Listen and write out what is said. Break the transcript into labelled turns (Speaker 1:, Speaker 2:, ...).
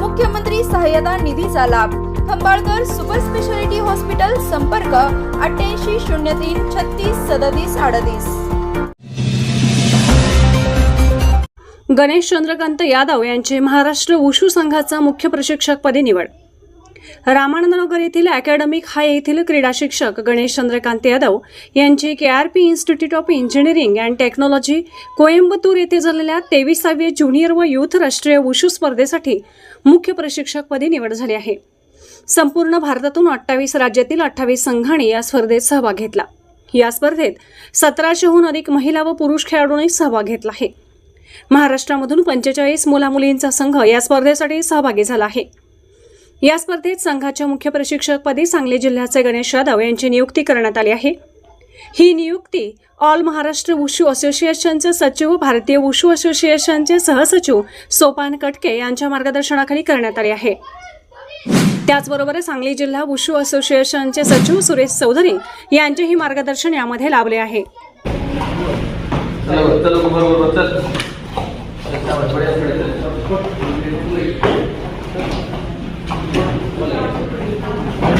Speaker 1: मुख्यमंत्री सहाय्यता निधीचा लाभ. खंबाळकर सुपर स्पेशालिटी हॉस्पिटल संपर्क अठ्ठ्याऐंशी शून्य तीन छत्तीस सदतीस अडतीस.
Speaker 2: गणेश चंद्रकांत यादव यांची महाराष्ट्र वुशू संघाचा मुख्य प्रशिक्षकपदी निवड. रामानंदनगर येथील अकॅडमिक हाय येथील क्रीडा शिक्षक गणेश चंद्रकांत यादव यांची K R P institute of engineering and technology Coimbatore येथे झालेल्या तेविसाव्या ज्युनियर व युथ राष्ट्रीय वुशू स्पर्धेसाठी मुख्य प्रशिक्षकपदी निवड झाली आहे. संपूर्ण भारतातून अठ्ठावीस राज्यातील अठ्ठावीस संघांनी या स्पर्धेत सहभाग घेतला. या स्पर्धेत सतराशेहून अधिक महिला व पुरुष खेळाडूंनी सहभाग घेतला आहे. महाराष्ट्रामधून पंचेचाळीस मुलामुलींचा संघ या स्पर्धेसाठी सहभागी झाला आहे. या स्पर्धेत संघाच्या मुख्य प्रशिक्षकपदी सांगली जिल्ह्याचे गणेश यादव यांची नियुक्ती करण्यात आली आहे. ही नियुक्ती ऑल महाराष्ट्र वुशू असोसिएशनचे सचिव भारतीय वुशू असोसिएशनचे सहसचिव सोपान कटके यांच्या मार्गदर्शनाखाली करण्यात आली आहे. त्याचबरोबर सांगली जिल्हा वुशू असोसिएशनचे सचिव सुरेश चौधरी यांचेही मार्गदर्शन यामध्ये लाभले आहे
Speaker 3: चलो चलो बरोबर चल शाबाश, बढ़िया, बढ़िया, चल. Clear कर. चल. चल. चल, चल, चल. चल, चल, चल. चल,